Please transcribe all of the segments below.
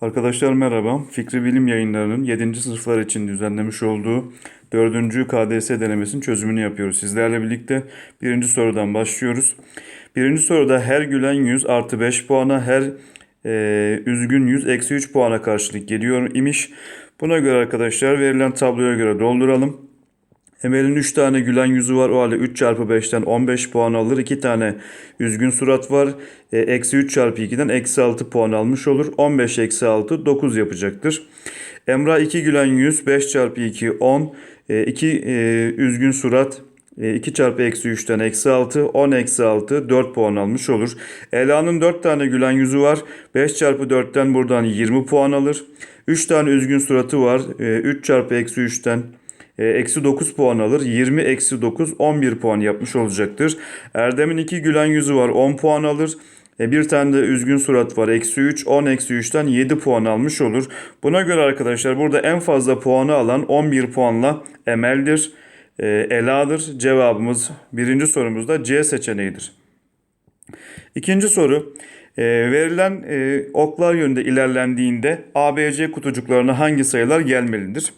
Arkadaşlar merhaba. Fikri Bilim Yayınları'nın 7. sınıflar için düzenlemiş olduğu 4. KDS denemesinin çözümünü yapıyoruz. Sizlerle birlikte birinci sorudan başlıyoruz. Birinci soruda her gülen yüz artı 5 puana, her e, üzgün yüz eksi 3 puana karşılık geliyor imiş. Buna göre arkadaşlar verilen tabloya göre dolduralım. Emel'in 3 tane gülen yüzü var. O halde 3 çarpı 5'ten 15 puan alır. 2 tane üzgün surat var. E, Eksi 3 çarpı 2'den eksi 6 puan almış olur. 15 eksi 6 9 yapacaktır. Emrah 2 gülen yüz 5 çarpı 2 10. 2 üzgün surat 2 çarpı eksi 3'ten eksi 6. 10 eksi 6 4 puan almış olur. Ela'nın 4 tane gülen yüzü var. 5 çarpı 4'ten buradan 20 puan alır. 3 tane üzgün suratı var. 3 çarpı eksi 3'ten e, Eksi 9 puan alır. 20 eksi 9 11 puan yapmış olacaktır. Erdem'in 2 gülen yüzü var 10 puan alır. E, bir tane de üzgün surat var. Eksi 3 10 eksi 3'ten 7 puan almış olur. Buna göre arkadaşlar burada en fazla puanı alan 11 puanla Emel'dir. E, Ela'dır. Cevabımız birinci sorumuzda C seçeneğidir. İkinci soru. E, verilen e, oklar yönünde ilerlendiğinde ABC kutucuklarına hangi sayılar gelmelidir?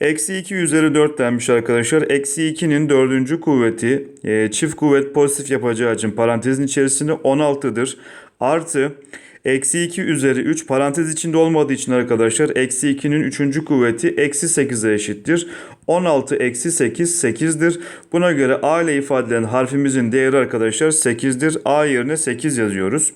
Eksi 2 üzeri 4 denmiş arkadaşlar. Eksi 2'nin dördüncü kuvveti e, çift kuvvet pozitif yapacağı için parantezin içerisinde 16'dır. Artı eksi 2 üzeri 3 parantez içinde olmadığı için arkadaşlar eksi 2'nin üçüncü kuvveti eksi 8'e eşittir. 16 eksi 8 8'dir. Buna göre A ile ifade edilen harfimizin değeri arkadaşlar 8'dir. A yerine 8 yazıyoruz.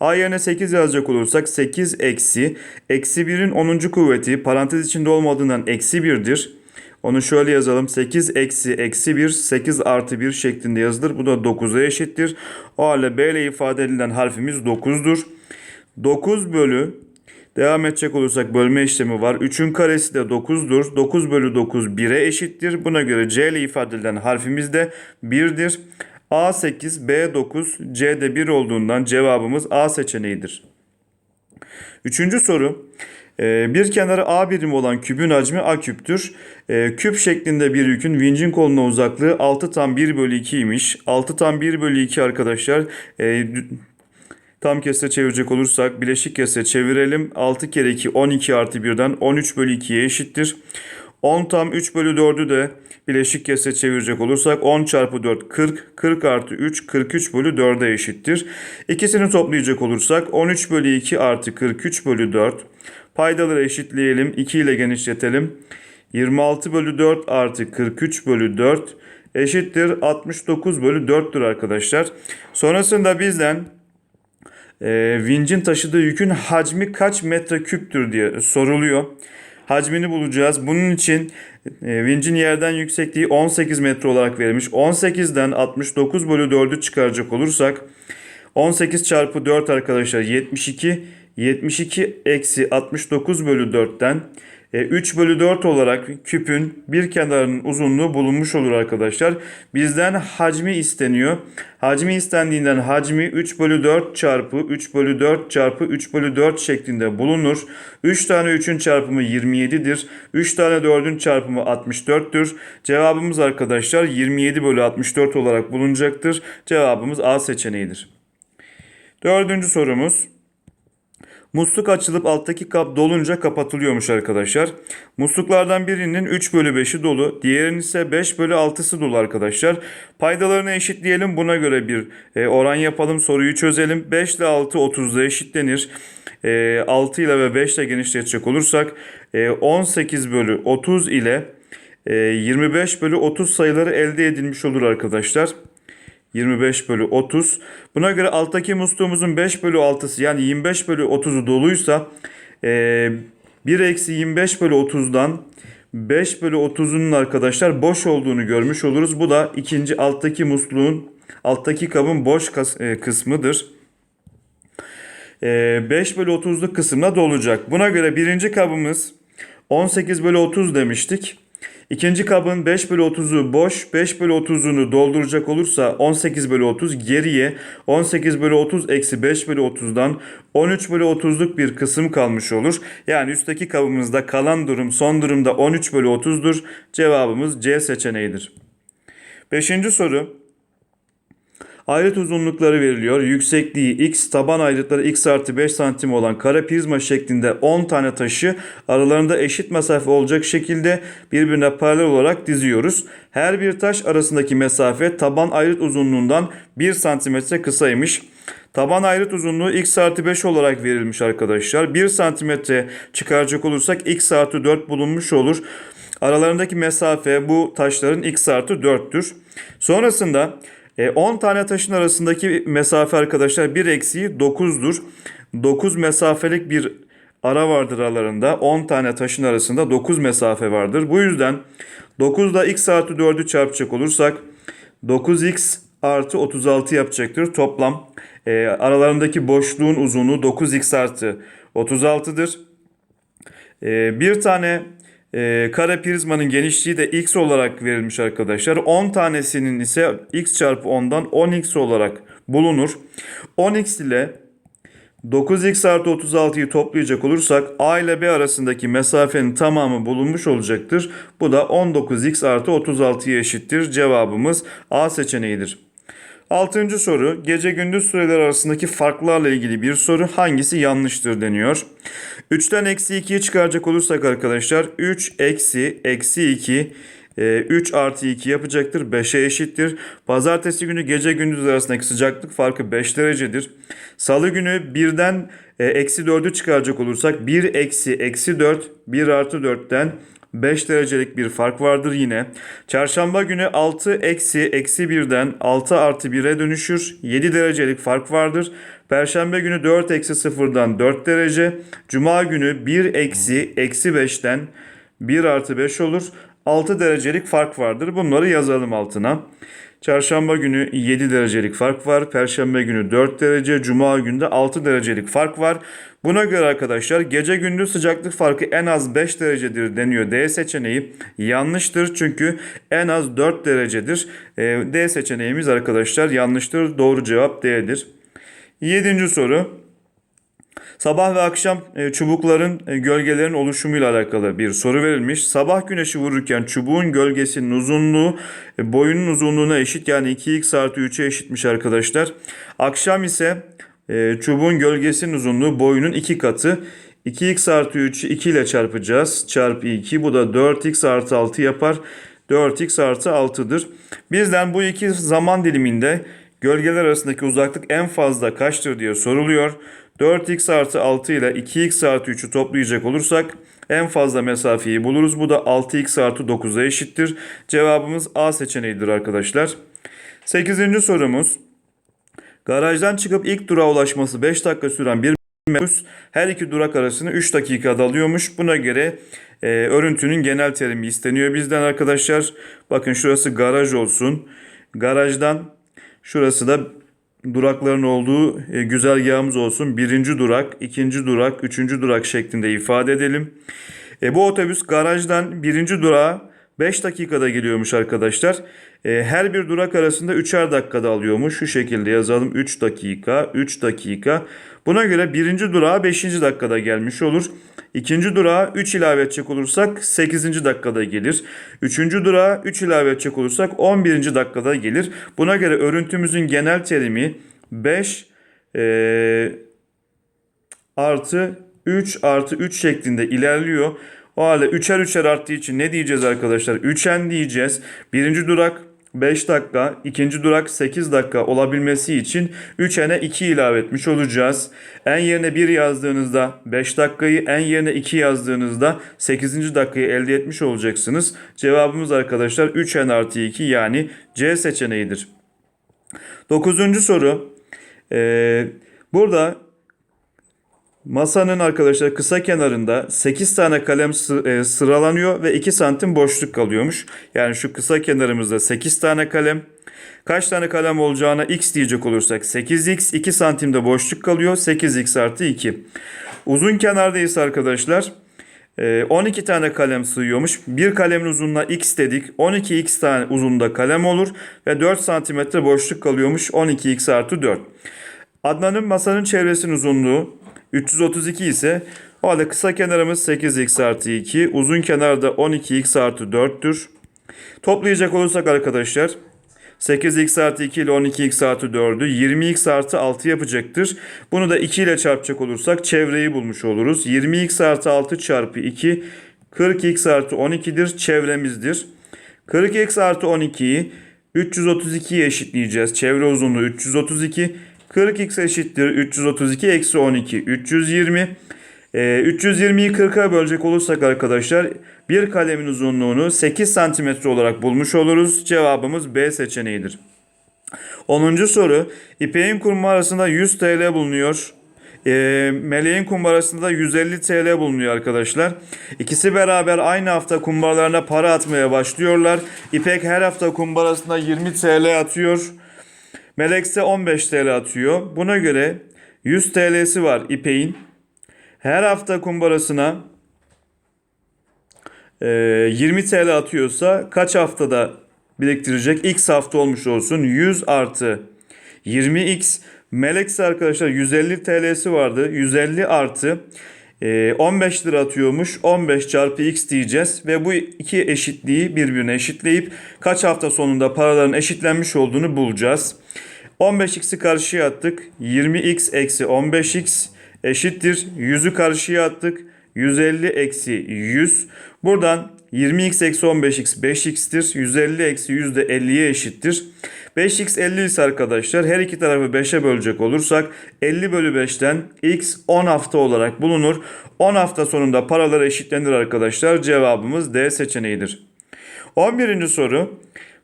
A yerine 8 yazacak olursak 8 eksi. Eksi 1'in 10. kuvveti parantez içinde olmadığından eksi 1'dir. Onu şöyle yazalım. 8 eksi eksi 1 8 artı 1 şeklinde yazılır. Bu da 9'a eşittir. O halde B ile ifade edilen harfimiz 9'dur. 9 bölü Devam edecek olursak bölme işlemi var. 3'ün karesi de 9'dur. 9 bölü 9 1'e eşittir. Buna göre C ile ifade edilen harfimiz de 1'dir. A8, B9, C'de 1 olduğundan cevabımız A seçeneğidir. Üçüncü soru. Ee, Bir kenarı A birimi olan kübün hacmi A küptür. Ee, Küp şeklinde bir yükün vincin koluna uzaklığı 6 tam 1 bölü 2 imiş. 6 tam 1 bölü 2 arkadaşlar. Ee, Tam kesre çevirecek olursak bileşik kesre çevirelim. 6 kere 2 12 artı 1'den 13 bölü 2'ye eşittir. 10 tam 3 bölü 4'ü de bileşik kesre çevirecek olursak 10 çarpı 4 40. 40 artı 3 43 bölü 4'e eşittir. İkisini toplayacak olursak 13 bölü 2 artı 43 bölü 4. Paydaları eşitleyelim. 2 ile genişletelim. 26 bölü 4 artı 43 bölü 4 eşittir 69 bölü 4'tür arkadaşlar. Sonrasında bizden e, vincin taşıdığı yükün hacmi kaç metre küptür diye soruluyor. Hacmini bulacağız. Bunun için e, vincin yerden yüksekliği 18 metre olarak verilmiş. 18'den 69 bölü 4'ü çıkaracak olursak 18 çarpı 4 arkadaşlar 72. 72 eksi 69 bölü 4'ten 3 bölü 4 olarak küpün bir kenarının uzunluğu bulunmuş olur arkadaşlar. Bizden hacmi isteniyor. Hacmi istendiğinden hacmi 3 bölü 4 çarpı 3 bölü 4 çarpı 3 bölü 4 şeklinde bulunur. 3 tane 3'ün çarpımı 27'dir. 3 tane 4'ün çarpımı 64'tür. Cevabımız arkadaşlar 27 bölü 64 olarak bulunacaktır. Cevabımız A seçeneğidir. Dördüncü sorumuz. Musluk açılıp alttaki kap dolunca kapatılıyormuş arkadaşlar. Musluklardan birinin 3 bölü 5'i dolu. Diğerinin ise 5 bölü 6'sı dolu arkadaşlar. Paydalarını eşitleyelim. Buna göre bir e, oran yapalım. Soruyu çözelim. 5 ile 6 30'da eşitlenir. E, 6 ile ve 5 ile genişletecek olursak e, 18 bölü 30 ile e, 25 bölü 30 sayıları elde edilmiş olur arkadaşlar. 25 bölü 30. Buna göre alttaki musluğumuzun 5 bölü 6'sı yani 25 bölü 30'u doluysa e, 1 eksi 25 bölü 30'dan 5 bölü 30'unun arkadaşlar boş olduğunu görmüş oluruz. Bu da ikinci alttaki musluğun alttaki kabın boş e, kısmıdır. E, 5 bölü 30'luk kısımda dolacak. Buna göre birinci kabımız 18 bölü 30 demiştik. İkinci kabın 5 bölü 30'u boş, 5 bölü 30'unu dolduracak olursa 18 bölü 30 geriye 18 bölü 30 eksi 5 bölü 30'dan 13 bölü 30'luk bir kısım kalmış olur. Yani üstteki kabımızda kalan durum son durumda 13 bölü 30'dur. Cevabımız C seçeneğidir. Beşinci soru. Ayrıt uzunlukları veriliyor. Yüksekliği x, taban ayrıtları x artı 5 santim olan kare prizma şeklinde 10 tane taşı aralarında eşit mesafe olacak şekilde birbirine paralel olarak diziyoruz. Her bir taş arasındaki mesafe taban ayrıt uzunluğundan 1 santimetre kısaymış. Taban ayrıt uzunluğu x artı 5 olarak verilmiş arkadaşlar. 1 santimetre çıkaracak olursak x artı 4 bulunmuş olur. Aralarındaki mesafe bu taşların x artı 4'tür. Sonrasında e, 10 tane taşın arasındaki mesafe arkadaşlar 1 eksiği 9'dur. 9 mesafelik bir ara vardır aralarında. 10 tane taşın arasında 9 mesafe vardır. Bu yüzden 9 ile x artı 4'ü çarpacak olursak 9x artı 36 yapacaktır. Toplam e, aralarındaki boşluğun uzunluğu 9x artı 36'dır. E, bir tane e, kare prizmanın genişliği de x olarak verilmiş arkadaşlar. 10 tanesinin ise x çarpı 10'dan 10x olarak bulunur. 10x ile 9x artı 36'yı toplayacak olursak A ile B arasındaki mesafenin tamamı bulunmuş olacaktır. Bu da 19x artı 36'ya eşittir. Cevabımız A seçeneğidir. Altıncı soru. Gece gündüz süreleri arasındaki farklarla ilgili bir soru. Hangisi yanlıştır deniyor. 3'ten eksi 2'yi çıkaracak olursak arkadaşlar 3 eksi eksi 2 3 artı 2 yapacaktır. 5'e eşittir. Pazartesi günü gece gündüz arasındaki sıcaklık farkı 5 derecedir. Salı günü 1'den e, eksi 4'ü çıkaracak olursak 1 eksi eksi 4 1 artı 4'ten 5 derecelik bir fark vardır yine. Çarşamba günü 6 eksi eksi 1'den 6 artı 1'e dönüşür. 7 derecelik fark vardır. Perşembe günü 4 eksi 0'dan 4 derece. Cuma günü 1 eksi eksi 5'ten 1 artı 5 olur. 6 derecelik fark vardır. Bunları yazalım altına. Çarşamba günü 7 derecelik fark var. Perşembe günü 4 derece. Cuma günde 6 derecelik fark var. Buna göre arkadaşlar gece gündüz sıcaklık farkı en az 5 derecedir deniyor. D seçeneği yanlıştır çünkü en az 4 derecedir. Ee, D seçeneğimiz arkadaşlar yanlıştır. Doğru cevap D'dir. Yedinci soru. Sabah ve akşam e, çubukların e, gölgelerin oluşumuyla alakalı bir soru verilmiş. Sabah güneşi vururken çubuğun gölgesinin uzunluğu e, boyunun uzunluğuna eşit yani 2x artı 3'e eşitmiş arkadaşlar. Akşam ise çubuğun gölgesinin uzunluğu boyunun 2 katı. 2x artı 3'ü 2 ile çarpacağız. Çarpı 2 bu da 4x artı 6 yapar. 4x artı 6'dır. Bizden bu iki zaman diliminde gölgeler arasındaki uzaklık en fazla kaçtır diye soruluyor. 4x artı 6 ile 2x artı 3'ü toplayacak olursak en fazla mesafeyi buluruz. Bu da 6x artı 9'a eşittir. Cevabımız A seçeneğidir arkadaşlar. 8. sorumuz. Garajdan çıkıp ilk durağa ulaşması 5 dakika süren bir minibüs her iki durak arasını 3 dakikada alıyormuş. Buna göre e, örüntünün genel terimi isteniyor bizden arkadaşlar. Bakın şurası garaj olsun. Garajdan şurası da durakların olduğu e, güzergahımız olsun. Birinci durak, ikinci durak, üçüncü durak şeklinde ifade edelim. E, bu otobüs garajdan birinci durağa 5 dakikada geliyormuş arkadaşlar. E, her bir durak arasında 3'er dakikada alıyormuş. Şu şekilde yazalım. 3 dakika, 3 dakika. Buna göre birinci durağa 5. dakikada gelmiş olur. İkinci durağa 3 ilave edecek olursak 8. dakikada gelir. Üçüncü durağa 3 ilave edecek olursak 11. dakikada gelir. Buna göre örüntümüzün genel terimi 5 e, artı 3 artı 3 şeklinde ilerliyor. O halde 3'er 3'er arttığı için ne diyeceğiz arkadaşlar? 3'en diyeceğiz. Birinci durak 5 dakika, ikinci durak 8 dakika olabilmesi için 3n'e 2 ilave etmiş olacağız. En yerine 1 yazdığınızda 5 dakikayı, en yerine 2 yazdığınızda 8. dakikayı elde etmiş olacaksınız. Cevabımız arkadaşlar 3n artı 2 yani C seçeneğidir. 9. soru. Ee, burada Masanın arkadaşlar kısa kenarında 8 tane kalem e, sıralanıyor ve 2 santim boşluk kalıyormuş. Yani şu kısa kenarımızda 8 tane kalem. Kaç tane kalem olacağına x diyecek olursak 8x 2 santimde boşluk kalıyor. 8x artı 2. Uzun kenarda ise arkadaşlar 12 e, tane kalem sığıyormuş. Bir kalemin uzunluğuna x dedik. 12x tane uzunluğunda kalem olur. Ve 4 santimetre boşluk kalıyormuş. 12x artı 4. Adnan'ın masanın çevresinin uzunluğu 332 ise o halde kısa kenarımız 8x artı 2. Uzun kenarda 12x artı 4'tür. Toplayacak olursak arkadaşlar 8x artı 2 ile 12x artı 4'ü 20x artı 6 yapacaktır. Bunu da 2 ile çarpacak olursak çevreyi bulmuş oluruz. 20x artı 6 çarpı 2 40x artı 12'dir çevremizdir. 40x artı 12'yi 332'ye eşitleyeceğiz. Çevre uzunluğu 332. 40x eşittir 332 eksi 12 320. Ee, 320'yi 40'a bölecek olursak arkadaşlar bir kalemin uzunluğunu 8 santimetre olarak bulmuş oluruz. Cevabımız B seçeneğidir. 10. soru. İpeğin kumbarasında 100 TL bulunuyor. E, meleğin kumbarasında da 150 TL bulunuyor arkadaşlar. İkisi beraber aynı hafta kumbaralarına para atmaya başlıyorlar. İpek her hafta kumbarasında 20 TL atıyor. Melek ise 15 TL atıyor. Buna göre 100 TL'si var İpek'in. Her hafta kumbarasına e, 20 TL atıyorsa kaç haftada biriktirecek? X hafta olmuş olsun. 100 artı 20x. Melek ise arkadaşlar 150 TL'si vardı. 150 artı e, 15 lira atıyormuş. 15 çarpı x diyeceğiz. Ve bu iki eşitliği birbirine eşitleyip kaç hafta sonunda paraların eşitlenmiş olduğunu bulacağız. 15x'i karşıya attık. 20x eksi 15x eşittir. 100'ü karşıya attık. 150 eksi 100. Buradan 20x eksi 15x 5x'tir. 150 eksi 100 de 50'ye eşittir. 5x 50 ise arkadaşlar her iki tarafı 5'e bölecek olursak 50 bölü 5'ten x 10 hafta olarak bulunur. 10 hafta sonunda paralar eşitlenir arkadaşlar. Cevabımız D seçeneğidir. 11. soru.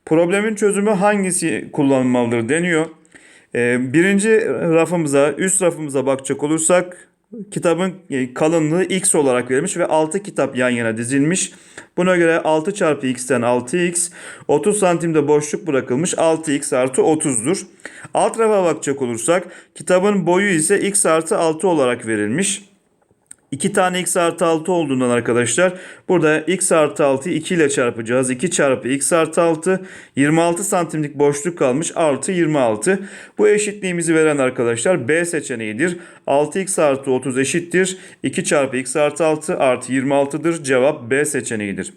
Problemin çözümü hangisi kullanılmalıdır deniyor. Ee, birinci rafımıza, üst rafımıza bakacak olursak kitabın e, kalınlığı x olarak verilmiş ve 6 kitap yan yana dizilmiş. Buna göre 6 çarpı x'ten 6x 30 santimde boşluk bırakılmış 6x artı 30'dur. Alt rafa bakacak olursak kitabın boyu ise x artı 6 olarak verilmiş. 2 tane x artı 6 olduğundan arkadaşlar burada x artı 6'yı 2 ile çarpacağız. 2 çarpı x artı 6 26 santimlik boşluk kalmış artı 26. Bu eşitliğimizi veren arkadaşlar B seçeneğidir. 6x artı 30 eşittir. 2 çarpı x artı 6 artı 26'dır. Cevap B seçeneğidir.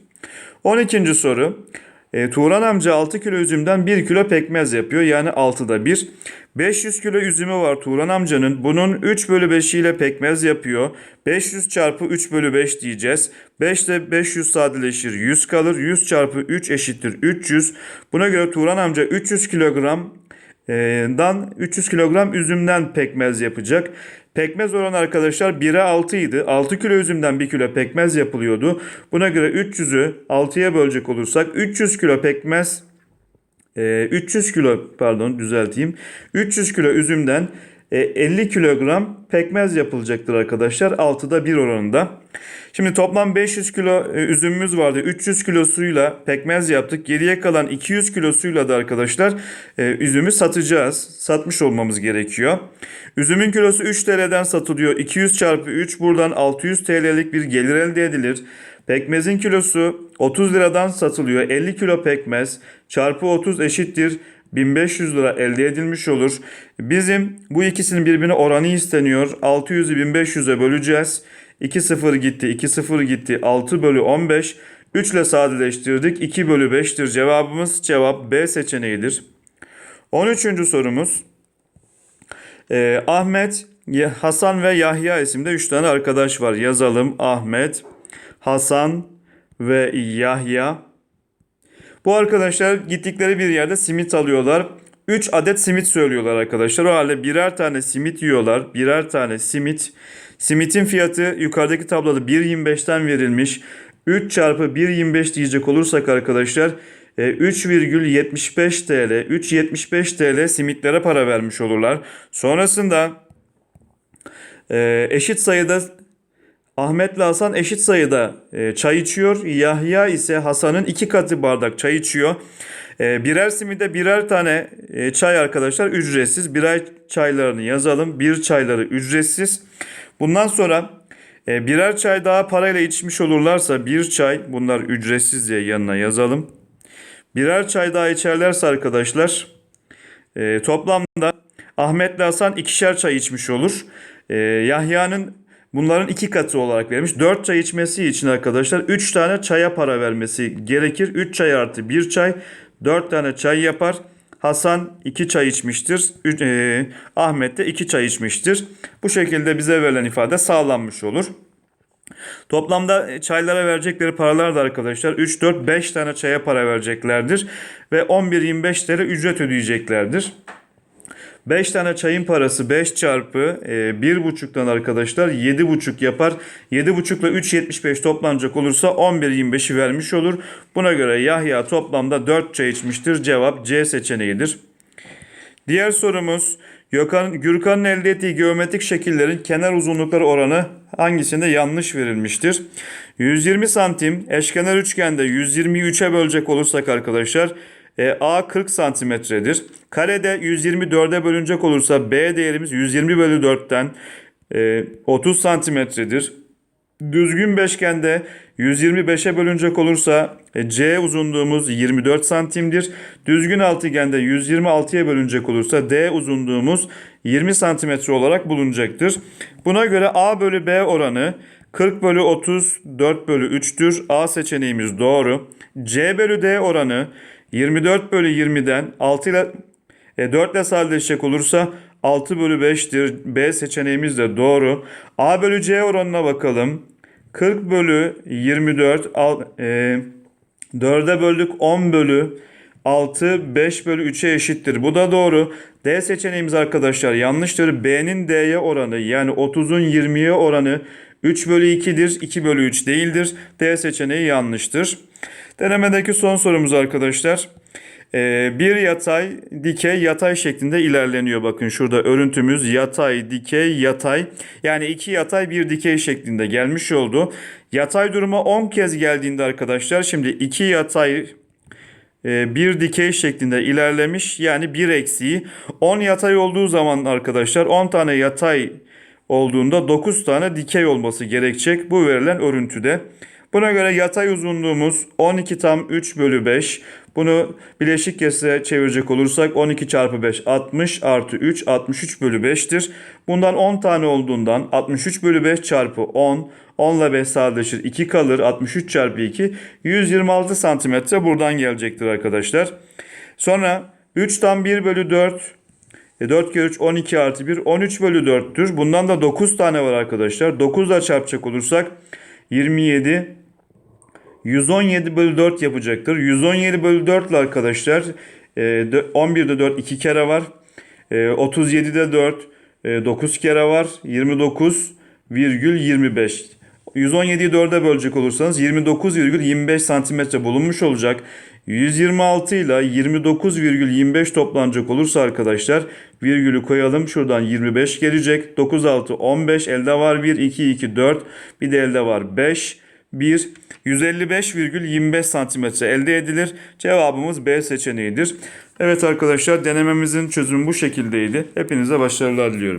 12. soru. E, Turan amca 6 kilo üzümden 1 kilo pekmez yapıyor. Yani 6'da 1. 500 kilo üzümü var Turan amcanın. Bunun 3 bölü 5 ile pekmez yapıyor. 500 çarpı 3 bölü 5 diyeceğiz. 5 ile 500 sadeleşir 100 kalır. 100 çarpı 3 eşittir 300. Buna göre Turan amca 300 kilogram e, dan 300 kilogram üzümden pekmez yapacak. Pekmez oranı arkadaşlar 1'e 6 idi. 6 kilo üzümden 1 kilo pekmez yapılıyordu. Buna göre 300'ü 6'ya bölecek olursak 300 kilo pekmez e, 300 kilo pardon düzelteyim. 300 kilo üzümden e, 50 kilogram pekmez yapılacaktır arkadaşlar. 6'da 1 oranında. Şimdi toplam 500 kilo e, üzümümüz vardı. 300 kilosuyla pekmez yaptık. Geriye kalan 200 kilosuyla da arkadaşlar e, üzümü satacağız. Satmış olmamız gerekiyor. Üzümün kilosu 3 TL'den satılıyor. 200 çarpı 3 buradan 600 TL'lik bir gelir elde edilir. Pekmezin kilosu 30 liradan satılıyor. 50 kilo pekmez çarpı 30 eşittir 1500 lira elde edilmiş olur. Bizim bu ikisinin birbirine oranı isteniyor. 600'ü 1500'e böleceğiz. 2 0 gitti, 2 0 gitti. 6 bölü 15. 3 ile sadeleştirdik. 2 bölü 5'tir cevabımız. Cevap B seçeneğidir. 13. sorumuz. Ee, Ahmet, Hasan ve Yahya isimde 3 tane arkadaş var. Yazalım. Ahmet, Hasan ve Yahya. Bu arkadaşlar gittikleri bir yerde simit alıyorlar. 3 adet simit söylüyorlar arkadaşlar. O halde birer tane simit yiyorlar. Birer tane simit. Simitin fiyatı yukarıdaki tabloda 1.25'ten verilmiş. 3 çarpı 1.25 diyecek olursak arkadaşlar 3,75 TL, 3.75 TL simitlere para vermiş olurlar. Sonrasında e, eşit sayıda Ahmet'le Hasan eşit sayıda e, çay içiyor. Yahya ise Hasan'ın iki katı bardak çay içiyor. E, birer simide birer tane e, çay arkadaşlar ücretsiz. Birer çaylarını yazalım. Bir çayları ücretsiz. Bundan sonra e, birer çay daha parayla içmiş olurlarsa bir çay bunlar ücretsiz diye yanına yazalım. Birer çay daha içerlerse arkadaşlar e, toplamda Ahmet'le Hasan ikişer çay içmiş olur. E, Yahya'nın bunların iki katı olarak verilmiş. 4 çay içmesi için arkadaşlar 3 tane çaya para vermesi gerekir. 3 çay artı 1 çay 4 tane çay yapar. Hasan 2 çay içmiştir. E, Ahmet de 2 çay içmiştir. Bu şekilde bize verilen ifade sağlanmış olur. Toplamda e, çaylara verecekleri paralar da arkadaşlar 3, 4, 5 tane çaya para vereceklerdir. Ve 11-25 TL ücret ödeyeceklerdir. 5 tane çayın parası 5 çarpı e, 1,5'tan arkadaşlar 7,5 yapar. 7,5 ile 3,75 toplanacak olursa 11,25'i vermiş olur. Buna göre Yahya toplamda 4 çay içmiştir. Cevap C seçeneğidir. Diğer sorumuz Gökhan, Gürkan'ın elde ettiği geometrik şekillerin kenar uzunlukları oranı hangisinde yanlış verilmiştir? 120 santim eşkenar üçgende 120'yi 3'e bölecek olursak arkadaşlar e, A 40 santimetredir. Karede 124'e bölünecek olursa B değerimiz 120 bölü 4'ten e, 30 santimetredir. Düzgün beşgende 125'e bölünecek olursa e, C uzunluğumuz 24 santimdir. Düzgün altıgende 126'ya bölünecek olursa D uzunluğumuz 20 santimetre olarak bulunacaktır. Buna göre A bölü B oranı 40 bölü 30 4 bölü 3'tür. A seçeneğimiz doğru. C bölü D oranı 24 bölü 20'den 6 ile e, 4 ile sadeleşecek olursa 6 bölü 5'tir. B seçeneğimiz de doğru. A bölü C oranına bakalım. 40 bölü 24 al, e, 4'e böldük 10 bölü 6 5 bölü 3'e eşittir. Bu da doğru. D seçeneğimiz arkadaşlar yanlıştır. B'nin D'ye oranı yani 30'un 20'ye oranı 3 bölü 2'dir. 2 bölü 3 değildir. D seçeneği yanlıştır. Denemedeki son sorumuz arkadaşlar. Ee, bir yatay, dikey, yatay şeklinde ilerleniyor. Bakın şurada örüntümüz yatay, dikey, yatay. Yani iki yatay bir dikey şeklinde gelmiş oldu. Yatay duruma 10 kez geldiğinde arkadaşlar şimdi iki yatay e, bir dikey şeklinde ilerlemiş. Yani bir eksiği 10 yatay olduğu zaman arkadaşlar 10 tane yatay olduğunda 9 tane dikey olması gerekecek. Bu verilen örüntüde. Buna göre yatay uzunluğumuz 12 tam 3 bölü 5. Bunu bileşik kesre çevirecek olursak 12 çarpı 5 60 artı 3 63 bölü 5'tir. Bundan 10 tane olduğundan 63 bölü 5 çarpı 10 10 ile 5 sadeleşir 2 kalır 63 çarpı 2 126 santimetre buradan gelecektir arkadaşlar. Sonra 3 tam 1 bölü 4 e 4 kere 3 12 artı 1 13 bölü 4'tür. Bundan da 9 tane var arkadaşlar. 9 ile çarpacak olursak 27 117 bölü 4 yapacaktır. 117 bölü 4 ile arkadaşlar e, dö- 11'de 4 2 kere var. E, 37'de 4 e, 9 kere var. 29 virgül 25. 117'yi 4'e bölecek olursanız 29,25 santimetre bulunmuş olacak. 126 ile 29,25 toplanacak olursa arkadaşlar virgülü koyalım. Şuradan 25 gelecek. 9 6 15 elde var 1 2 2 4 bir de elde var 5 1 155,25 santimetre elde edilir. Cevabımız B seçeneğidir. Evet arkadaşlar denememizin çözümü bu şekildeydi. Hepinize başarılar diliyorum.